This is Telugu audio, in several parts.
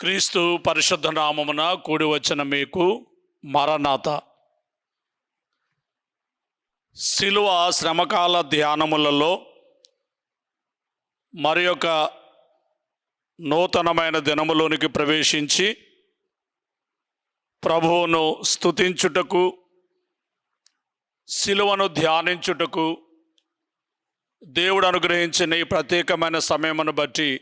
క్రీస్తు పరిశుద్ధ నామమున కూడి వచ్చిన మీకు మరణాత. శిలువ శ్రమకాల ధ్యానములలో మరి యొక్క నూతనమైన దినములోనికి ప్రవేశించి ప్రభువును స్తుతించుటకు శిలువను ధ్యానించుటకు దేవుడు అనుగ్రహించిన ఈ ప్రత్యేకమైన సమయమును బట్టి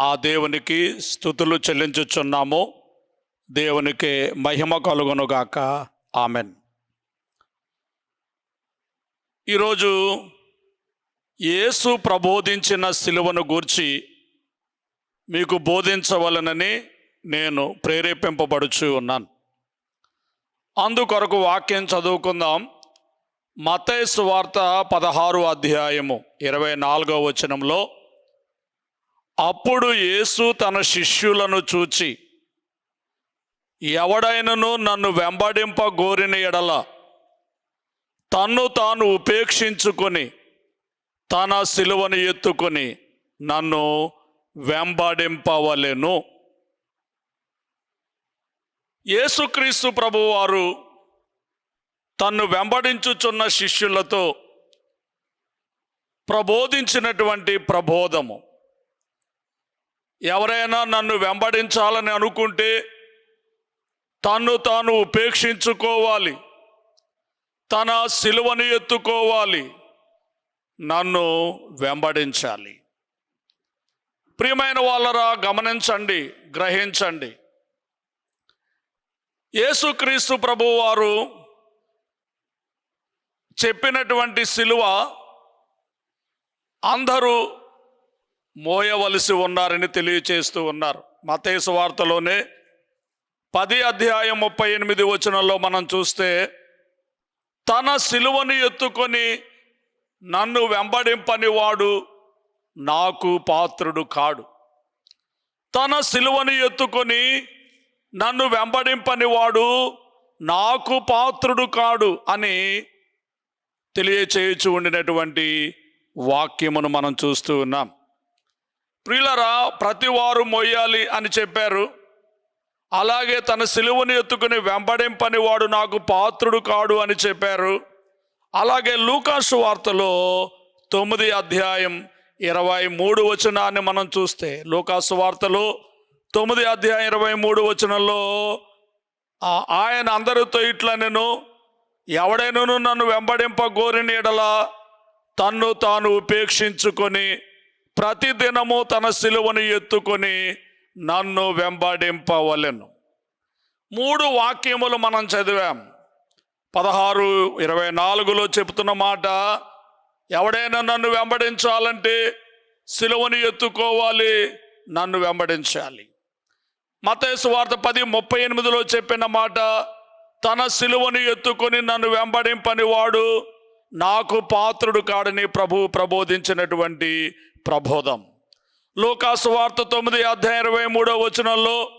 ఆ దేవునికి స్థుతులు చెల్లించుచున్నాము. దేవునికి మహిమ కలుగునుగాక. ఆమెన్. ఈరోజు యేసు ప్రబోధించిన శిలువను గూర్చి మీకు బోధించవలనని నేను ప్రేరేపింపబడుచు ఉన్నాను. అందుకొరకు వాక్యం చదువుకుందాం. మతేసు వార్త పదహారు అధ్యాయము ఇరవై నాలుగో వచనంలో అప్పుడు యేసు తన శిష్యులను చూచి ఎవడైనను నన్ను వెంబడింప గోరిన ఎడల తన్ను తాను ఉపేక్షించుకొని తన సిలువను ఎత్తుకొని నన్ను వెంబడింపవలెను. యేసుక్రీస్తు ప్రభువారు తన్ను వెంబడించుచున్న శిష్యులతో ప్రబోధించినటువంటి ప్రబోధము. ఎవరైనా నన్ను వెంబడించాలని అనుకుంటే తన్ను తాను ఉపేక్షించుకోవాలి. తన సిలువను ఎత్తుకోవాలి. నన్ను వెంబడించాలి. ప్రియమైన వాళ్ళరా గమనించండి గ్రహించండి. యేసుక్రీస్తు ప్రభువారు చెప్పినటువంటి సిలువ అందరూ మోయవలసి ఉన్నారని తెలియచేస్తూ ఉన్నారు. మతేసు వార్తలోనే పది అధ్యాయం ముప్పై ఎనిమిది వచనంలో మనం చూస్తే తన సిలువను ఎత్తుకొని నన్ను వెంబడింపని వాడు నాకు పాత్రుడు కాడు. తన సిలువను ఎత్తుకొని నన్ను వెంబడింపని వాడు నాకు పాత్రుడు కాడు అని తెలియచేయచ్చు ఉండినటువంటి వాక్యమును మనం చూస్తూ ఉన్నాం. ప్రియులరా ప్రతి వారు మొయ్యాలి అని చెప్పారు. అలాగే తన సిలువను ఎత్తుకుని వెంబడింపని వాడు నాకు పాత్రుడు కాడు అని చెప్పారు. అలాగే లూకాసు వార్తలో తొమ్మిది అధ్యాయం ఇరవై మూడు వచనాన్ని మనం చూస్తే లూకాసు వార్తలో తొమ్మిది అధ్యాయం ఇరవై మూడు వచనంలో ఆయన అందరితో ఇట్లా నేను ఎవడైనను నన్ను వెంబడింప గోరిని ఎడల తన్ను తాను ఉపేక్షించుకొని ప్రతిదినము తన సిలువను ఎత్తుకొని నన్ను వెంబడింపవలెను. మూడు వాక్యములు మనం చదివాం. పదహారు ఇరవై నాలుగులో చెబుతున్న మాట ఎవడైనా నన్ను వెంబడించాలంటే సిలువను ఎత్తుకోవాలి నన్ను వెంబడించాలి. మతేసు వార్త పది ముప్పై ఎనిమిదిలో చెప్పిన మాట తన సిలువను ఎత్తుకొని నన్ను వెంబడింపని వాడు నాకు పాత్రుడు కాడని ప్రభు ప్రబోధించినటువంటి ప్రబోధం. లోకాసు వార్త తొమ్మిది అధ్యాయం ఇరవై మూడో వచనంలో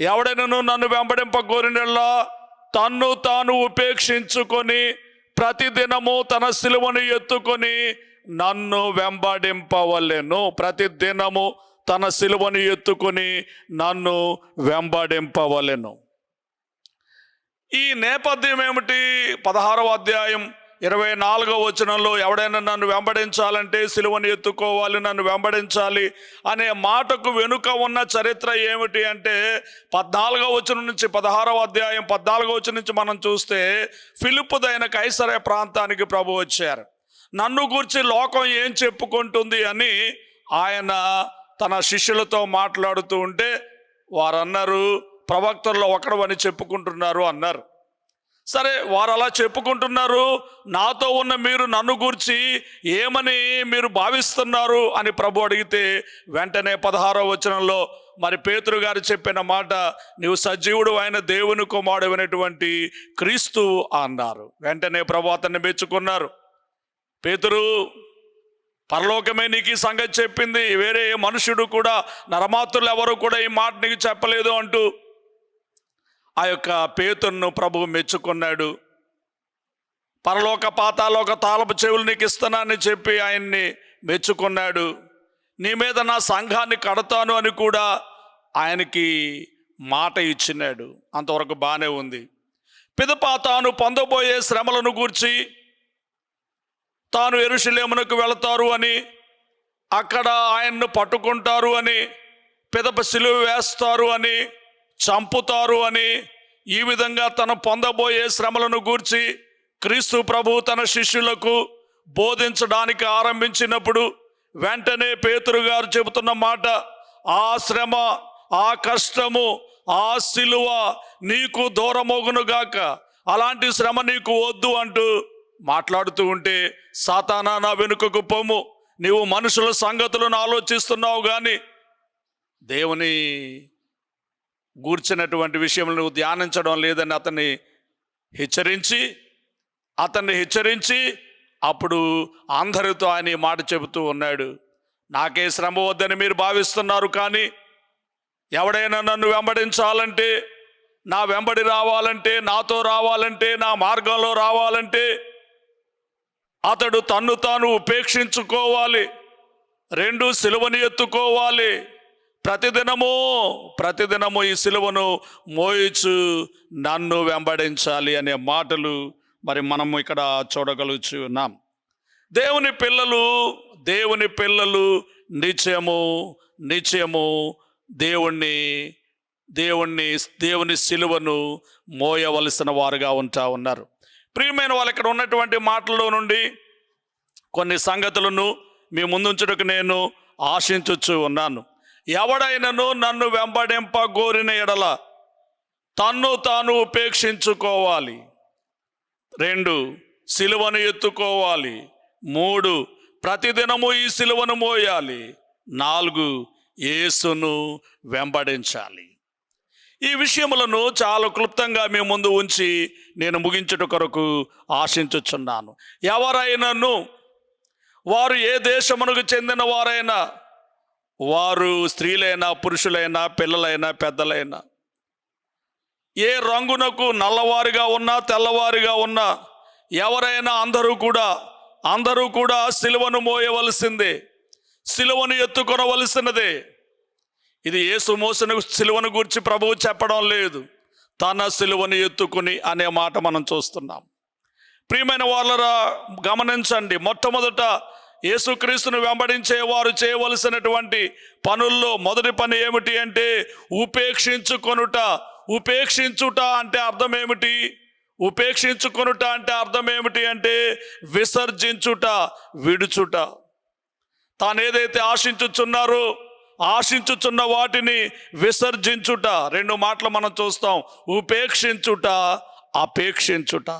ఎవడైనను నన్ను వెంబడింప కోరినల్లా తన్ను తాను ఉపేక్షించుకొని ప్రతిదినము తన సిలువను ఎత్తుకొని నన్ను వెంబడింపవలెను. ప్రతిదినము తన సిలువను ఎత్తుకొని నన్ను వెంబడింపవలెను. ఈ నేపథ్యం ఏమిటి? పదహారవ అధ్యాయం ఇరవై నాలుగవ వచనంలో ఎవడైనా నన్ను వెంబడించాలంటే సిలువను ఎత్తుకోవాలి నన్ను వెంబడించాలి అనే మాటకు వెనుక ఉన్న చరిత్ర ఏమిటి అంటే పద్నాలుగో వచనం నుంచి పదహారవ అధ్యాయం పద్నాలుగో వచనం నుంచి మనం చూస్తే ఫిలిప్పుదైన కైసరే ప్రాంతానికి ప్రభు వచ్చారు. నన్ను గూర్చి లోకం ఏం చెప్పుకుంటుంది అని ఆయన తన శిష్యులతో మాట్లాడుతూ ఉంటే వారన్నారు ప్రవక్తల్లో ఒకడు అని చెప్పుకుంటున్నారు అన్నారు. సరే వారు అలా చెప్పుకుంటున్నారు నాతో ఉన్న మీరు నన్ను గూర్చి ఏమని మీరు భావిస్తున్నారు అని ప్రభు అడిగితే వెంటనే పదహారో వచనంలో మరి పేతురు గారు చెప్పిన మాట నీవు సజీవుడు అయిన దేవుని కుమారుడైనటువంటి క్రీస్తు అన్నారు. వెంటనే ప్రభు అతన్ని మెచ్చుకున్నారు. పేతురు పరలోకమే నీకు ఈ సంగతి చెప్పింది వేరే మనుషుడు కూడా నరమాతులు ఎవరు కూడా ఈ మాట నీకు చెప్పలేదు అంటూ ఆ యొక్క పేతురును ప్రభువు మెచ్చుకున్నాడు. పరలోక పాతాలోక తాళపు చెవులు నీకు ఇస్తానని చెప్పి ఆయన్ని మెచ్చుకున్నాడు. నీ మీద నా సంఘాన్ని కడతాను అని కూడా ఆయనకి మాట ఇచ్చినాడు. అంతవరకు బాగానే ఉంది. పిదప తాను పొందబోయే శ్రమలను గూర్చి తాను ఎరుషలేమునకు వెళతారు అని అక్కడ ఆయన్ను పట్టుకుంటారు అని పిదప సిలువ వేస్తారు అని చంపుతారు అని ఈ విధంగా తను పొందబోయే శ్రమలను గూర్చి క్రీస్తు ప్రభు తన శిష్యులకు బోధించడానికి ఆరంభించినప్పుడు వెంటనే పేతురు గారు చెబుతున్న మాట ఆ శ్రమ ఆ కష్టము ఆ సిలువ నీకు దూరమోగునుగాక అలాంటి శ్రమ నీకు వద్దు అంటూ మాట్లాడుతూ ఉంటే సాతానా నా వెనుకకు పొమ్ము నీవు మనుషుల సంగతులను ఆలోచిస్తున్నావు కానీ దేవుని గూర్చినటువంటి విషయంలో నువ్వు ధ్యానించడం లేదని అతన్ని హెచ్చరించి అతన్ని హెచ్చరించి అప్పుడు అందరితో ఆయన మాట చెబుతూ ఉన్నాడు. నాకే శ్రమ వద్దని మీరు భావిస్తున్నారు కానీ ఎవడైనా నన్ను వెంబడించాలంటే నా వెంబడి రావాలంటే నాతో రావాలంటే నా మార్గంలో రావాలంటే అతడు తన్ను తాను ఉపేక్షించుకోవాలి రెండు సిలువని ఎత్తుకోవాలి. ప్రతిదినము ప్రతిదినము ఈ సిలువను మోయిచు నన్ను వెంబడించాలి అనే మాటలు మరి మనము ఇక్కడ చూడగలుగుచు ఉన్నాం దేవుని పిల్లలు దేవుని పిల్లలు నిత్యము నిత్యము దేవుణ్ణి దేవుణ్ణి దేవుని సిలువను మోయవలసిన వారుగా ఉంటా ఉన్నారు. ప్రియమైన వాళ్ళు ఇక్కడ ఉన్నటువంటి మాటల్లో నుండి కొన్ని సంగతులను మీ ముందుంచుటకు నేను ఆశించవచ్చు ఉన్నాను. ఎవడైనను నన్ను వెంబడింప గోరిన ఎడల తన్ను తాను ఉపేక్షించుకోవాలి. రెండు సిలువను ఎత్తుకోవాలి. మూడు ప్రతిదినము ఈ సిలువను మోయాలి. నాలుగు యేసును వెంబడించాలి. ఈ విషయములను చాలా క్లుప్తంగా మీ ముందు ఉంచి నేను ముగించుట కొరకు ఆశించుచున్నాను. ఎవరైనాను వారు ఏ దేశమునకు చెందిన వారైనా వారు స్త్రీలైనా పురుషులైనా పిల్లలైనా పెద్దలైనా ఏ రంగునకు నల్లవారిగా ఉన్నా తెల్లవారిగా ఉన్నా ఎవరైనా అందరూ కూడా అందరూ కూడా సిలువను మోయవలసిందే సిలువను ఎత్తుకొనవలసినదే. ఇది యేసు మోసిన సిలువను గురించి ప్రభువు చెప్పడం లేదు. తన సిలువను ఎత్తుకుని అనే మాట మనం చూస్తున్నాం. ప్రియమైన వాళ్ళరా గమనించండి. మొట్టమొదట యేసుక్రీస్తును వెంబడించే వారు చేయవలసినటువంటి పనుల్లో మొదటి పని ఏమిటి అంటే ఉపేక్షించుకొనుట. ఉపేక్షించుట అంటే అర్థం ఏమిటి? ఉపేక్షించుకొనుట అంటే అర్థం ఏమిటి అంటే విసర్జించుట విడుచుట. తాను ఏదైతే ఆశించుచున్నారో ఆశించుచున్న వాటిని విసర్జించుట. రెండు మాటలు మనం చూస్తాం. ఉపేక్షించుట అపేక్షించుట.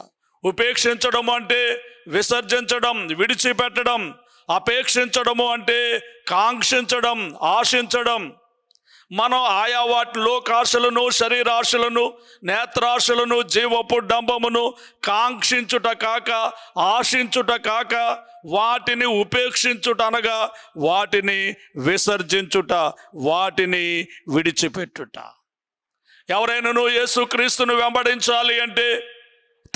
ఉపేక్షించడం అంటే విసర్జించడం విడిచిపెట్టడం. అపేక్షించడము అంటే కాంక్షించడం ఆశించడం. మనం ఆయా వాటి లోకాశలను శరీరాశలను నేత్రాశలను జీవపు డంబమును కాంక్షించుట కాక ఆశించుట కాక వాటిని ఉపేక్షించుట అనగా వాటిని విసర్జించుట వాటిని విడిచిపెట్టుట. ఎవరైనాను యేసుక్రీస్తును వెంబడించాలి అంటే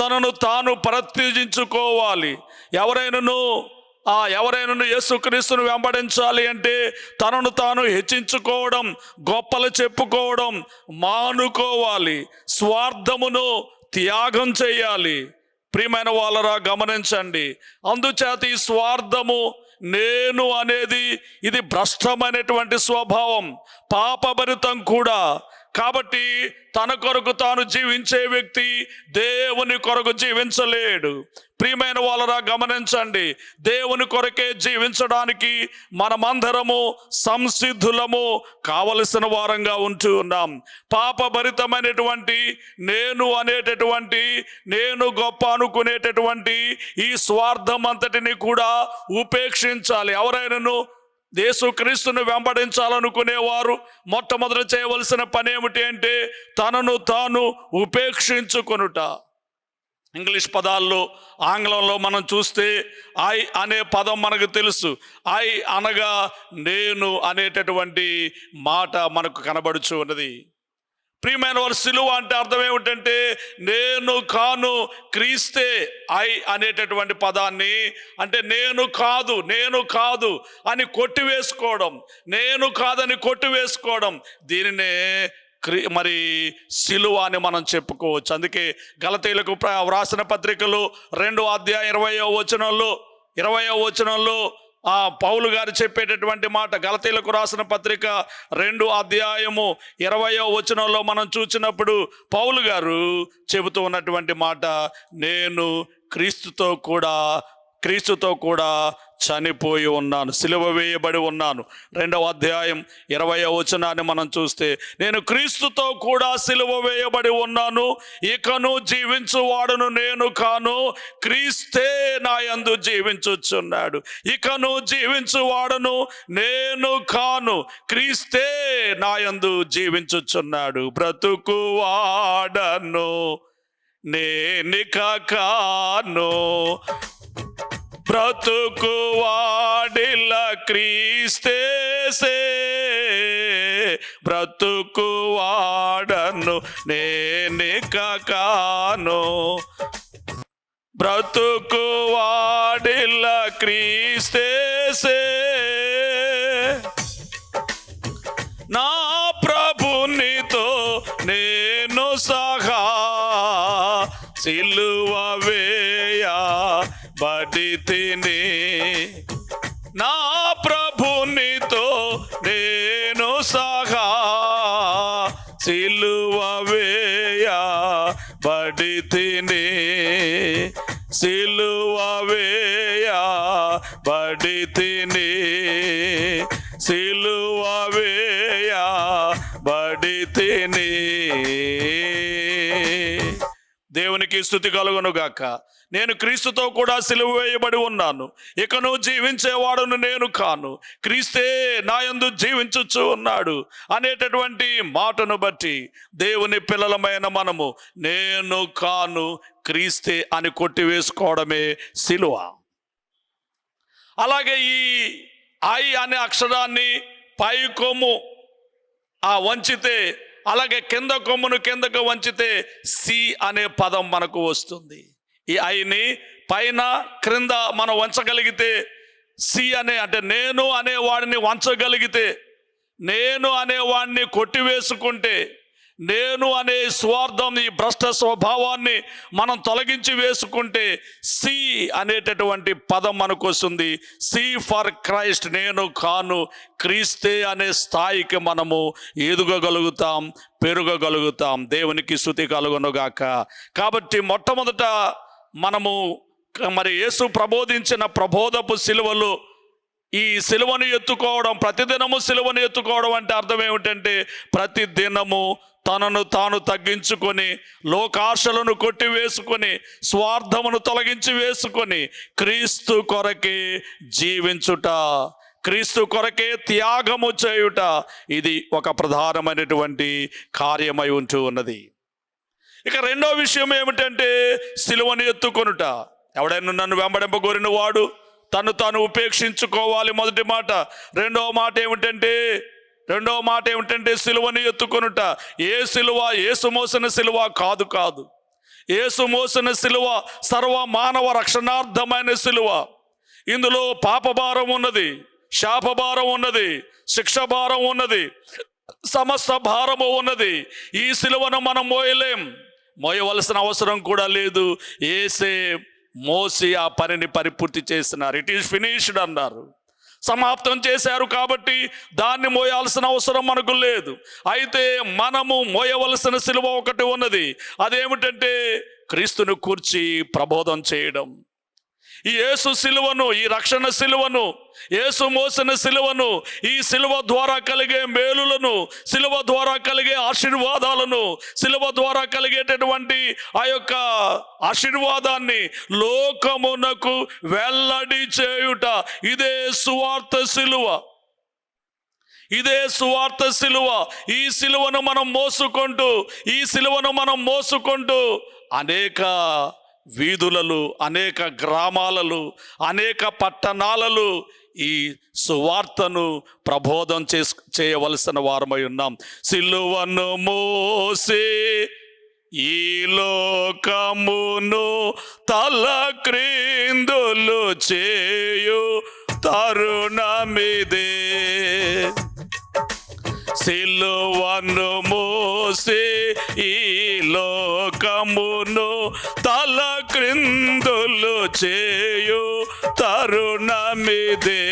తనను తాను ప్రత్యేజించుకోవాలి ఎవరైనాను ఆ ఎవరైనా యేసుక్రీస్తును వెంబడించాలి అంటే తనను తాను హెచ్చించుకోవడం గొప్పలు చెప్పుకోవడం మానుకోవాలి. స్వార్థమును త్యాగం చేయాలి. ప్రియమైన వాళ్ళరా గమనించండి. అందుచేత ఈ స్వార్థము నేను అనేది ఇది భ్రష్టమైనటువంటి స్వభావం. పాపభరితం కూడా కాబట్టి తన కొరకు తాను జీవించే వ్యక్తి దేవుని కొరకు జీవించలేడు. ప్రియమైన వాళ్ళరా గమనించండి. దేవుని కొరకే జీవించడానికి మనమందరము సంసిద్ధులము కావలసిన వారంగా ఉంటూ ఉన్నాం. పాపభరితమైనటువంటి నేను అనేటటువంటి నేను గొప్ప అనుకునేటటువంటి ఈ స్వార్థం అంతటిని కూడా ఉపేక్షించాలి. ఎవరైనాను యేసుక్రీస్తును వెంబడించాలనుకునేవారు మొట్టమొదట చేయవలసిన పని ఏమిటి అంటే తనను తాను ఉపేక్షించుకొనుట. ఇంగ్లీష్ పదాల్లో ఆంగ్లంలో మనం చూస్తే ఐ అనే పదం మనకు తెలుసు. ఐ అనగా నేను అనేటటువంటి మాట మనకు కనబడుచు ఉన్నది ప్రియమైన వారు సిలువ అంటే అర్థం ఏమిటంటే నేను కాను క్రీస్తే ఐ అనేటటువంటి పదాన్ని. అంటే నేను కాదు నేను కాదు అని కొట్టివేసుకోవడం. నేను కాదని కొట్టివేసుకోవడం. దీనినే క్రి మరి సిలువ అని మనం చెప్పుకోవచ్చు. అందుకే గలతీలకు వ్రాసిన పత్రికలు రెండు అధ్యాయ ఇరవయో వచనంలో ఇరవయో వచనంలో ఆ పౌలు గారు చెప్పేటటువంటి మాట గలతీలకు రాసిన పత్రిక రెండు అధ్యాయము ఇరవయో వచనంలో మనం చూసినప్పుడు పౌలు గారు చెబుతూ ఉన్నటువంటి మాట నేను క్రీస్తుతో కూడా క్రీస్తుతో కూడా చనిపోయి ఉన్నాను సిలువ వేయబడి ఉన్నాను. రెండవ అధ్యాయం ఇరవై వచనాన్ని మనం చూస్తే నేను క్రీస్తుతో కూడా సిలువ వేయబడి ఉన్నాను ఇకను జీవించువాడును నేను కాను క్రీస్తే నా యందు జీవించుచున్నాడు. ఇకను జీవించువాడును నేను కాను క్రీస్తే నా యందు జీవించుచున్నాడు. బ్రతుకు వాడను నేనిక కాను. బ్రతుకు వాడిల క్రీస్తేసే బ్రతుకు వాడను నేనిక కాను బ్రతుకు వాడిల క్రీస్తేసే నా ప్రభునితో నేను సహా సిలువ బడి తిని నా ప్రభునితో నేను సహా సిలువ వేయ బడి తిని సిలువ వేయ బడి తిని సిలువ వేయ బడి తిని దేవునికి స్థుతి కలుగునుగాక. నేను క్రీస్తుతో కూడా సిలువ వేయబడి ఉన్నాను. ఇకను జీవించేవాడును నేను కాను. క్రీస్తే నాయందు యందు ఉన్నాడు అనేటటువంటి మాటను బట్టి దేవుని పిల్లలమైన మనము నేను కాను క్రీస్తే అని కొట్టివేసుకోవడమే సిలువ. అలాగే ఈ ఐ అనే అక్షరాన్ని పై కొమ్ము ఆ వంచితే అలాగే కింద కొమ్మును కిందకు వంచితే సి అనే పదం మనకు వస్తుంది. ఈ ఐని పైన క్రింద మనం వంచగలిగితే సి అనే అంటే నేను అనే వాడిని వంచగలిగితే నేను అనే వాడిని కొట్టివేసుకుంటే నేను అనే స్వార్థం ఈ భ్రష్ట స్వభావాన్ని మనం తొలగించి వేసుకుంటే సి అనేటటువంటి పదం మనకు వస్తుంది. సి ఫర్ క్రైస్ట్ నేను కాను క్రీస్తే అనే స్థాయికి మనము ఎదుగగలుగుతాం పెరుగగలుగుతాం. దేవునికి శృతి కలుగునుగాక. కాబట్టి మొట్టమొదట మనము మరి యేసు ప్రబోధించిన ప్రబోధపు సిలువలు ఈ సిలువను ఎత్తుకోవడం ప్రతిదినము సిలువను ఎత్తుకోవడం అంటే అర్థం ఏమిటంటే ప్రతి దినము తనను తాను తగ్గించుకొని లోకాశలను కొట్టివేసుకొని స్వార్థమును తొలగించి వేసుకొని క్రీస్తు కొరకే జీవించుట క్రీస్తు కొరకే త్యాగము చేయుట ఇది ఒక ప్రధానమైనటువంటి కార్యమై ఉంటూ ఉన్నది. ఇక రెండో విషయం ఏమిటంటే సిలువను ఎత్తుకొనుట. ఎవడైనా నన్ను వెంబడింపగోరిన వాడు తను తాను ఉపేక్షించుకోవాలి మొదటి మాట. రెండవ మాట ఏమిటంటే రెండవ మాట ఏమిటంటే సిలువని ఎత్తుకొనుట. ఏ సిలువ ఏసు మోసిన సిలువ కాదు కాదు. ఏసు మోసిన సిలువ సర్వ మానవ రక్షణార్థమైన సిలువ. ఇందులో పాపభారం ఉన్నది శాపభారం ఉన్నది శిక్ష భారం ఉన్నది సమస్త భారము ఉన్నది. ఈ సిలువను మనం మోయలేం. మోయవలసిన అవసరం కూడా లేదు. ఏసే మోసి ఆ పనిని పరిపూర్తి చేసినారు. ఇట్ ఈస్ ఫినిష్డ్ అన్నారు. సమాప్తం చేశారు కాబట్టి దాన్ని మోయాల్సిన అవసరం మనకు లేదు. అయితే మనము మోయవలసిన సిలువ ఒకటి ఉన్నది. అదేమిటంటే క్రీస్తును కూర్చి ప్రబోధం చేయడం. ఈ యేసు సిలువను ఈ రక్షణ సిలువను యేసు మోసిన సిలువను ఈ సిలువ ద్వారా కలిగే మేలులను సిలువ ద్వారా కలిగే ఆశీర్వాదాలను సిలువ ద్వారా కలిగేటటువంటి ఆ యొక్క ఆశీర్వాదాన్ని లోకమునకు వెల్లడి చేయుట. ఇదే సువార్త సిలువ. ఇదే సువార్త సిలువ. ఈ సిలువను మనం మోసుకుంటూ ఈ సిలువను మనం మోసుకుంటూ అనేక వీధులలో అనేక గ్రామాలలో అనేక పట్టణాలలో ఈ సువార్తను ప్రబోధం చేసు చేయవలసిన వారమై ఉన్నాం. సిలువను మోసే ఈ లోకమును తల క్రిందులు చేయు తరుణమిదే. సిలువను మోసే ఈ లోకమును తల క్రిందులు చేయు తరుణమిదే.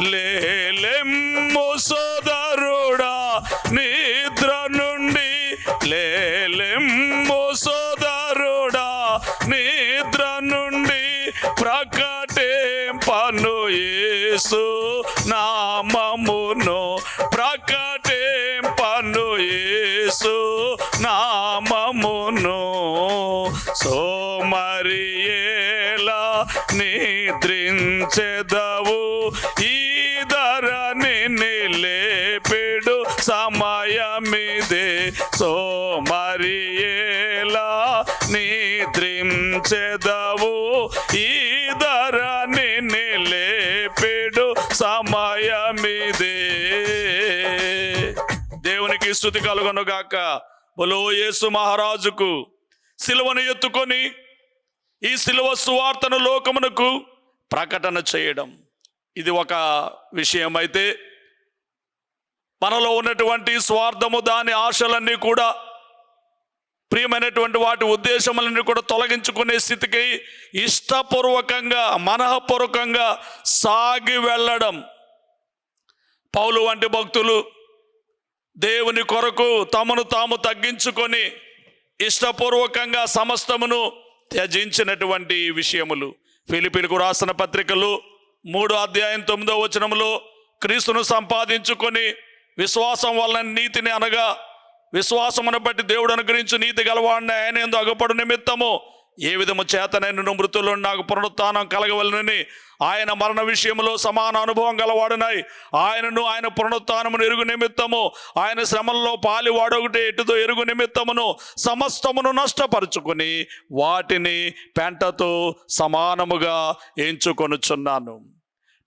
లేలెమ్ము సోదరుడా నిద్ర నుండి. లేలెమ్ము సోదరుడా నిద్ర నుండి ప్రకటింపను యేసు నామమును ప్రకటింపను యేసు. సోమరియేలా నిద్రించెదవు. ఈ ధరని నిలేపిడు సమయమిదే. సోమరియేలా నిద్రించెదవు. ఈ ధరని నిలేపిడు సమయమిదే. దేవునికి స్థుతి కలుగునుగాక. బలో యేసు మహారాజుకు సిలువను ఎత్తుకొని ఈ సిలువ సువార్తను లోకమునకు ప్రకటన చేయడం. ఇది ఒక విషయం అయితే మనలో ఉన్నటువంటి స్వార్థము దాని ఆశలన్నీ కూడా ప్రియమైనటువంటి వాటి ఉద్దేశములన్నీ కూడా తొలగించుకునే స్థితికి ఇష్టపూర్వకంగా మనఃపూర్వకంగా సాగి వెళ్ళడం. పౌలు వంటి భక్తులు దేవుని కొరకు తమను తాము తగ్గించుకొని ఇష్టపూర్వకంగా సమస్తమును త్యజించినటువంటి విషయములు. ఫిలిపిలకు రాసిన పత్రికలు మూడో అధ్యాయం తొమ్మిదో వచనములు క్రీస్తును సంపాదించుకొని విశ్వాసం వలన నీతిని అనగా విశ్వాసమును బట్టి దేవుడు అనుగ్రహించు నీతి గలవాడిని ఆయన ఎందు అగపడు నిమిత్తము. ఏ విధము చేతనైన మృతుల్లో నాకు పునరుత్నం కలగవలనని ఆయన మరణ విషయంలో సమాన అనుభవం గలవాడునై. ఆయనను ఆయన పునరుత్నమును ఎరుగు నిమిత్తము ఆయన శ్రమంలో పాలివాడొకటి ఎటుతో ఎరుగు నిమిత్తమును సమస్తమును నష్టపరుచుకుని వాటిని పెంటతో సమానముగా ఎంచుకొనుచున్నాను.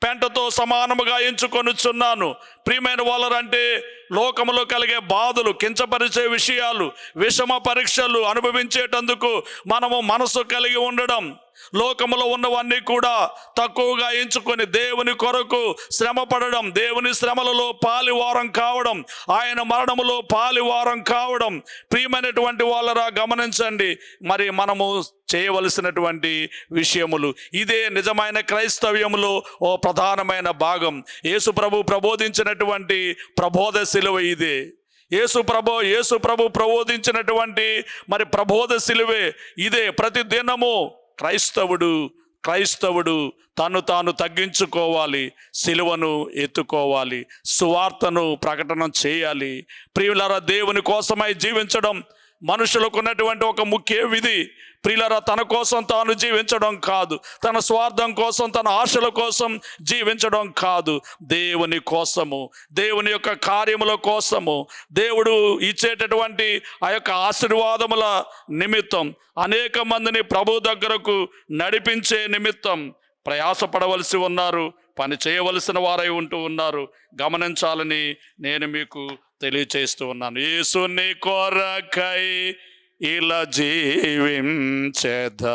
పెంటతో సమానముగా ఎంచుకొనుచున్నాను. ప్రియమైన వాళ్ళరంటే లోకములో కలిగే బాధలు కించపరిచే విషయాలు విషమ పరీక్షలు అనుభవించేటందుకు మనము మనసు కలిగి ఉండడం. లోకములో ఉన్నవన్నీ కూడా తక్కువగా ఎంచుకొని దేవుని కొరకు శ్రమ పడడం దేవుని శ్రమలలో పాలివారం కావడం ఆయన మరణములో పాలివారం కావడం ప్రియమైనటువంటి వాళ్ళరా గమనించండి. మరి మనము చేయవలసినటువంటి విషయములు ఇదే నిజమైన క్రైస్తవ్యములో ఓ ప్రధానమైన భాగం. యేసు ప్రభు ప్రబోధించినటువంటి ప్రబోధ శిలువ ఇదే. యేసు ప్రభు యేసు ప్రభు ప్రబోధించినటువంటి మరి ప్రబోధ శిలువే ఇదే. ప్రతి దినము క్రైస్తవుడు క్రైస్తవుడు తను తాను తగ్గించుకోవాలి సిలువను ఎత్తుకోవాలి సువార్తను ప్రకటన చేయాలి. ప్రియులరా దేవుని కోసమై జీవించడం మనుషులకు ఉన్నటువంటి ఒక ముఖ్య విధి. ప్రియులరా తన కోసం తాను జీవించడం కాదు. తన స్వార్థం కోసం తన ఆశల కోసం జీవించడం కాదు. దేవుని కోసము దేవుని యొక్క కార్యముల కోసము దేవుడు ఇచ్చేటటువంటి ఆ యొక్క ఆశీర్వాదముల నిమిత్తం అనేక మందిని ప్రభు దగ్గరకు నడిపించే నిమిత్తం ప్రయాసపడవలసి ఉన్నారు పని చేయవలసిన వారై ఉంటూ ఉన్నారు. గమనించాలని నేను మీకు తెలియచేస్తూ ఉన్నాను. యేసుని కొరకై ఇలా జీవించేద?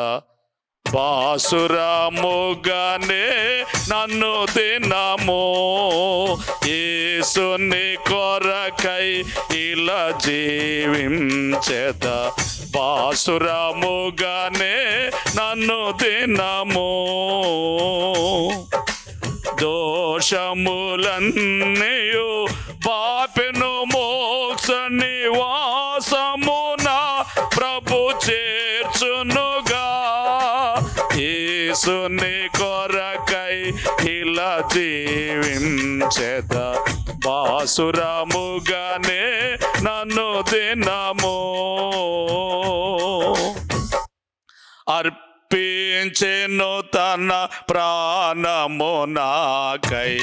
బాసురాముగానే నన్ను దినము. ఏసుని కొరకై ఇలా జీవించేద? బాసురాముగానే నన్ను దినము. దోషములన్నయు బాపెను మోక్ష నివాసము. యేసుని కొరకై ఇలా జీవించెద. బాసురాముగానే నన్ను దినము. అర్పించెను తన ప్రాణము నాకై.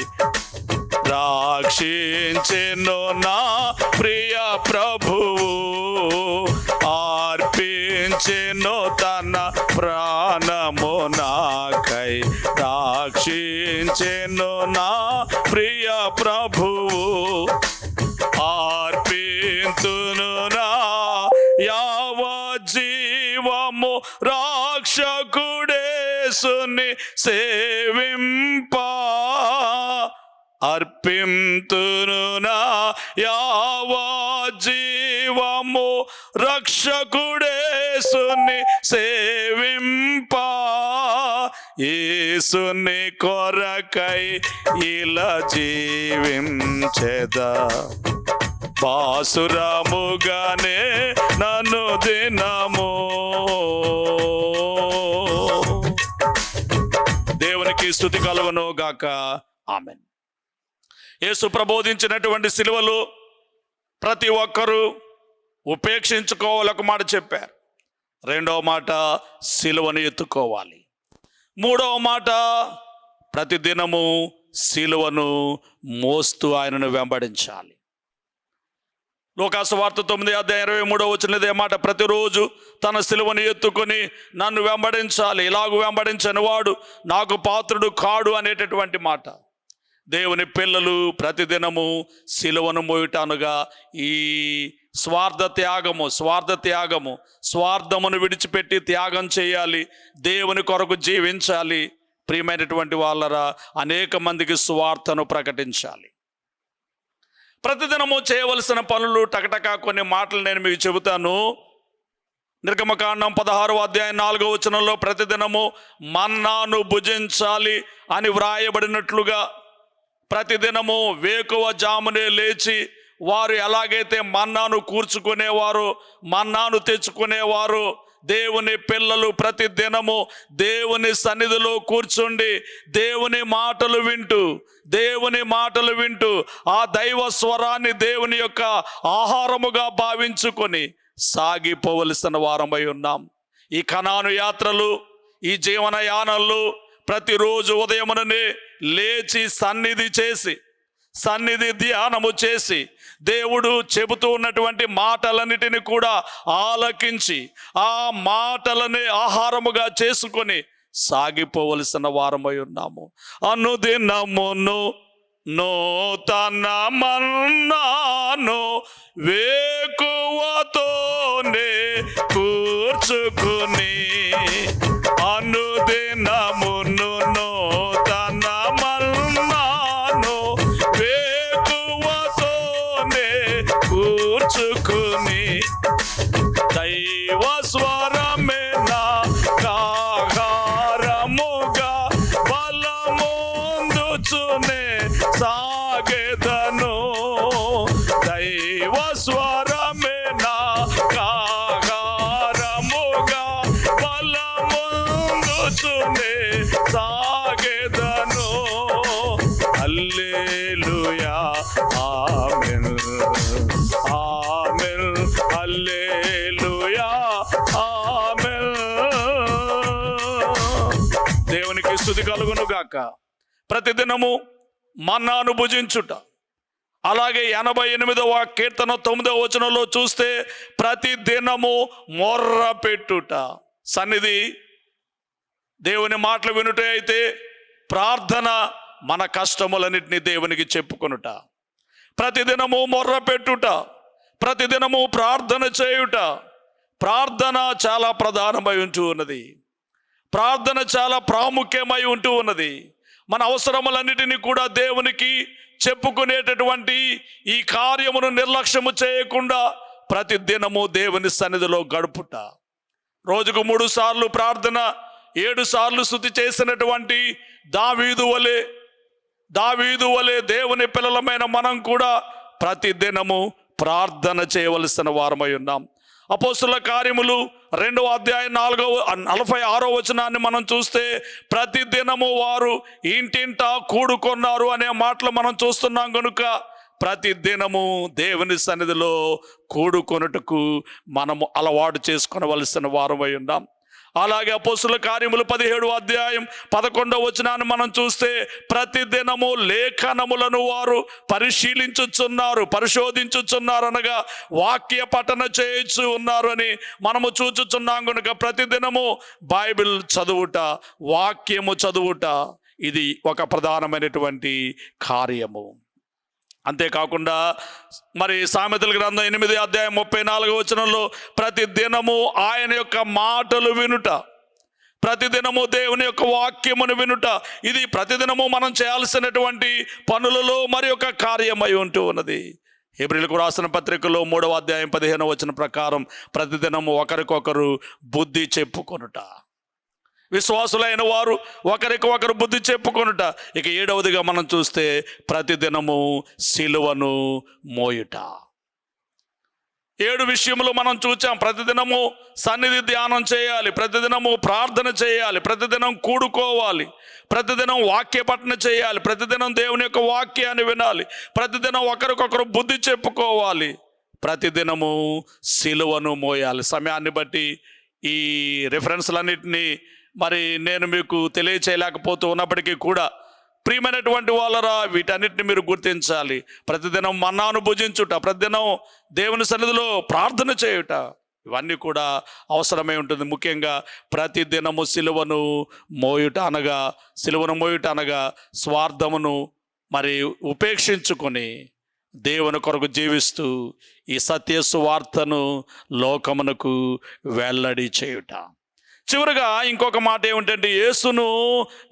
రాక్షించెను నా ప్రియ ప్రభువు. ఆర్పించెను తన ప్రాణము నాకై రాక్షించెను నా ప్రియ ప్రభువు అర్పింతును నా యావ జీవము రాక్షకుడేసుని సేవింపా. అర్పింతును నా యావా జీవము రక్షకుడేసుని సేవింప. ఏసుని కొరకై ఇలా జీవించెదా. పాసురముగానే నన్ను దినము. దేవునికి స్థుతి కలుగును గాక ఆమెన్. యేసు ప్రబోధించినటువంటి సిలువలు ప్రతి ఒక్కరూ ఉపేక్షించుకోవాలొక మాట చెప్పారు. రెండవ మాట సిలువను ఎత్తుకోవాలి. మూడవ మాట ప్రతిదినము సిలువను మోస్తూ ఆయనను వెంబడించాలి. లోకాసు వార్త తొమ్మిది అధ్యాయం ఇరవై మూడో వచ్చినది మాట ప్రతిరోజు తన సిలువను ఎత్తుకొని నన్ను వెంబడించాలి. ఇలాగ వెంబడించని వాడు నాకు పాత్రుడు కాడు అనేటటువంటి మాట. దేవుని పిల్లలు ప్రతిదినము సిలువను మోయటానుగా ఈ స్వార్థ త్యాగము స్వార్థ త్యాగము స్వార్థమును విడిచిపెట్టి త్యాగం చేయాలి దేవుని కొరకు జీవించాలి. ప్రియమైనటువంటి వాళ్ళరా అనేక మందికి స్వార్థను ప్రకటించాలి. ప్రతిదినము చేయవలసిన పనులు టకటక కొన్ని మాటలు నేను మీకు చెబుతాను. నిర్గమకాండం పదహారు అధ్యాయం నాలుగో వచనంలో ప్రతిదినము మన్నాను భుజించాలి అని వ్రాయబడినట్లుగా ప్రతిదినము వేకువ జామునే లేచి వారు ఎలాగైతే మన్నాను కూర్చుకునేవారు మన్నాను తెచ్చుకునేవారు దేవుని పిల్లలు ప్రతి దినము దేవుని సన్నిధిలో కూర్చుండి దేవుని మాటలు వింటూ దేవుని మాటలు వింటూ ఆ దైవ స్వరాన్ని దేవుని యొక్క ఆహారముగా భావించుకొని సాగిపోవలసిన వారమై ఉన్నాం. ఈ కణాను యాత్రలు ఈ జీవనయానాలు ప్రతిరోజు ఉదయముననే లేచి సన్నిధి చేసి సన్నిధి ధ్యానము చేసి దేవుడు చెబుతూ ఉన్నటువంటి మాటలన్నిటిని కూడా ఆలకించి ఆ మాటలనే ఆహారముగా చేసుకొని సాగిపోవలసిన వారమై ఉన్నాము. అనుదినమును నూతన మన్నాను వేకువతోనే కూర్చుకుని గాక ప్రతిదినము మన్నాను భుజించుట. అలాగే ఎనభై ఎనిమిదవ కీర్తన తొమ్మిదవ వచనంలో చూస్తే ప్రతి దినము మొర్ర పెట్టుట. సన్నిధి దేవుని మాటలు వినుటే అయితే ప్రార్థన మన కష్టములన్నింటిని దేవునికి చెప్పుకొనుట. ప్రతిదినము మొర్ర పెట్టుట ప్రతిదినము ప్రార్థన చేయుట. ప్రార్థన చాలా ప్రధానమై ఉంటూ ఉన్నది ప్రార్థన చాలా ప్రాముఖ్యమై ఉంటూ ఉన్నది. మన అవసరములన్నిటినీ కూడా దేవునికి చెప్పుకునేటటువంటి ఈ కార్యమును నిర్లక్ష్యము చేయకుండా ప్రతి దినము దేవుని సన్నిధిలో గడుపుట. రోజుకు మూడు సార్లు ప్రార్థన ఏడు సార్లు స్థుతి చేసినటువంటి దావీదు వలె దావీదు వలె దేవుని పిల్లలమైన మనం కూడా ప్రతి దినము ప్రార్థన చేయవలసిన వారమై ఉన్నాం. అపోసుల కార్యములు రెండవ అధ్యాయం నాలుగవ నలభై ఆరో వచనాన్ని మనం చూస్తే ప్రతి దినము వారు ఇంటింటా కూడుకొన్నారు అనే మాటలు మనం చూస్తున్నాం కనుక ప్రతి దినము దేవుని సన్నిధిలో కూడుకొనుటకు మనము అలవాటు చేసుకునవలసిన వారమై ఉన్నాం. అలాగే అపోస్తుల కార్యములు పదిహేడు అధ్యాయం పదకొండవ వచనాన్ని మనం చూస్తే ప్రతిదినము లేఖనములను వారు పరిశీలించుచున్నారు పరిశోధించుచున్నారు అనగా వాక్య పఠన చేయొచ్చు ఉన్నారు అని మనము చూచుచున్నాం కనుక ప్రతిదినము బైబిల్ చదువుట వాక్యము చదువుట ఇది ఒక ప్రధానమైనటువంటి కార్యము. అంతేకాకుండా మరి సామెతల గ్రంథం ఎనిమిది అధ్యాయం ముప్పై నాలుగు వచనంలో ప్రతి దినము ఆయన యొక్క మాటలు వినుట ప్రతిదినము దేవుని యొక్క వాక్యమును వినుట ఇది ప్రతిదినము మనం చేయాల్సినటువంటి పనులలో మరి ఒక కార్యమై ఉంటూ ఉన్నది. ఏప్రిల్కు రాసిన పత్రికలో మూడవ అధ్యాయం పదిహేను వచ్చిన ప్రకారం ప్రతిదినము ఒకరికొకరు బుద్ధి చెప్పుకొనుట. విశ్వాసులైన వారు ఒకరికి ఒకరు బుద్ధి చెప్పుకొనుట. ఇక ఏడవదిగా మనం చూస్తే ప్రతిదినము సిలువను మోయుట. ఏడు విషయములు మనం చూచాం. ప్రతిదినము సన్నిధి ధ్యానం చేయాలి. ప్రతిదినము ప్రార్థన చేయాలి. ప్రతిదినం కూడుకోవాలి. ప్రతిదినం వాక్య పఠన చేయాలి. ప్రతిదినం దేవుని యొక్క వాక్యాన్ని వినాలి. ప్రతిదినం ఒకరికొకరు బుద్ధి చెప్పుకోవాలి. ప్రతిదినము సిలువను మోయాలి. సమయాన్ని బట్టి ఈ రిఫరెన్స్లన్నింటినీ మరి నేను మీకు తెలియచేయలేకపోతూ ఉన్నప్పటికీ కూడా ప్రియమైనటువంటి వాళ్ళరా వీటన్నిటిని మీరు గుర్తించాలి. ప్రతిదినం మన్నాను భుజించుట ప్రతిదినం దేవుని సన్నిధిలో ప్రార్థన చేయుట ఇవన్నీ కూడా అవసరమై ఉంటుంది. ముఖ్యంగా ప్రతి దినము సిలువను మోయుట అనగా సిలువను మోయుట అనగా స్వార్థమును మరి ఉపేక్షించుకొని దేవుని కొరకు జీవిస్తూ ఈ సత్యస్సు వార్తను లోకమునకు వెల్లడి చేయుట. చివరిగా ఇంకొక మాట ఏమిటంటే యేసును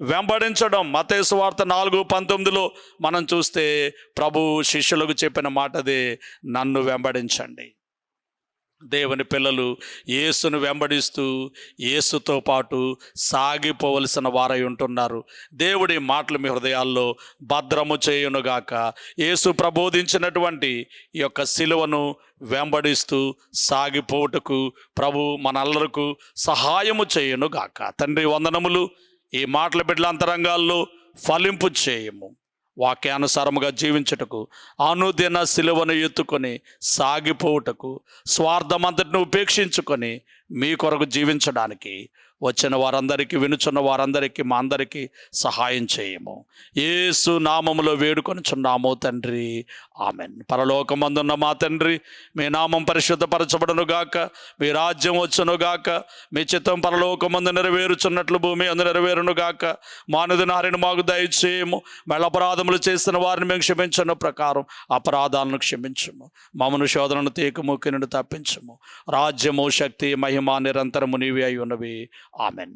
వెంబడించడం మతేసు వార్త నాలుగు పంతొమ్మిదిలో మనం చూస్తే ప్రభు శిష్యులకు చెప్పిన మాటదే నన్ను వెంబడించండి. దేవుని పిల్లలు యేసును వెంబడిస్తూ యేసుతో పాటు సాగిపోవలసిన వారై ఉంటున్నారు. దేవుడి మాటలు మీ హృదయాల్లో భద్రము చేయునుగాక. యేసు ప్రబోధించినటువంటి ఈ యొక్క శిలువను వెంబడిస్తూ సాగిపోవుటకు ప్రభు మనల్లరకు సహాయము చేయునుగాక. తండ్రి వందనములు ఈ మాటల బిడ్డల అంతరంగాల్లో ఫలింపు చేయము. వాక్యానుసారముగా జీవించుటకు అనుదిన సిలువను ఎత్తుకొని సాగిపోవుటకు స్వార్థమంతటిని ఉపేక్షించుకొని మీ కొరకు జీవించడానికి వచ్చిన వారందరికీ వినుచున్న వారందరికీ మా అందరికీ సహాయం చేయము. ఏసు నామములో వేడుకొనుచున్నాము తండ్రి. ఆమెన్. పరలోకమందున్న మా తండ్రి మీ నామం పరిశుద్ధపరచబడును గాక మీ రాజ్యం వచ్చును గాక మీ చిత్తం పరలోకమందు నెరవేరుచున్నట్లు భూమి అందు నెరవేరును గాక. మానుది నారిని మాకు దయచేయము. మళ్ళీ అపరాధములు చేసిన వారిని మేము క్షమించను ప్రకారం అపరాధాలను క్షమించము. మామను శోధనను తీకముక్కి నుండి తప్పించము. రాజ్యము శక్తి మహిమ నిరంతరము నీవి అయి ఉన్నవి. ఆమెన్.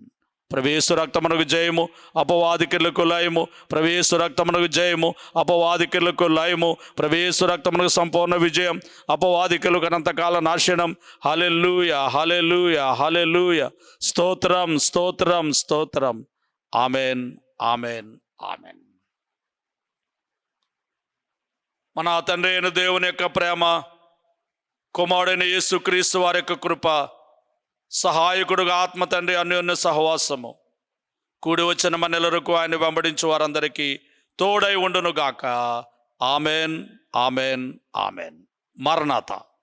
ప్రవేశ రక్తమునకు జయము అపవాదికులకు లయము ప్రవేశ రక్తమునకు జయము అపవాదికులకు లయము ప్రవేశ రక్తమునకు సంపూర్ణ విజయం అపవాదికులకు అనంతకాల నాశనం. Hallelujah hallelujah hallelujah. స్తోత్రం స్తోత్రం స్తోత్రం. Amen amen amen. మన తండ్రి అయిన దేవుని యొక్క ప్రేమ కుమారుడైన యేసుక్రీస్తు వారి యొక్క కృప సహాయకుడుగా ఆత్మ తండ్రి అన్యోన్య సహవాసము. కూడి వచ్చిన మనెలరకు ఆయన వెంబడించు వారందరికీ తోడై ఉండును గాక ఆమెన్ ఆమెన్ ఆమెన్. మరణాత.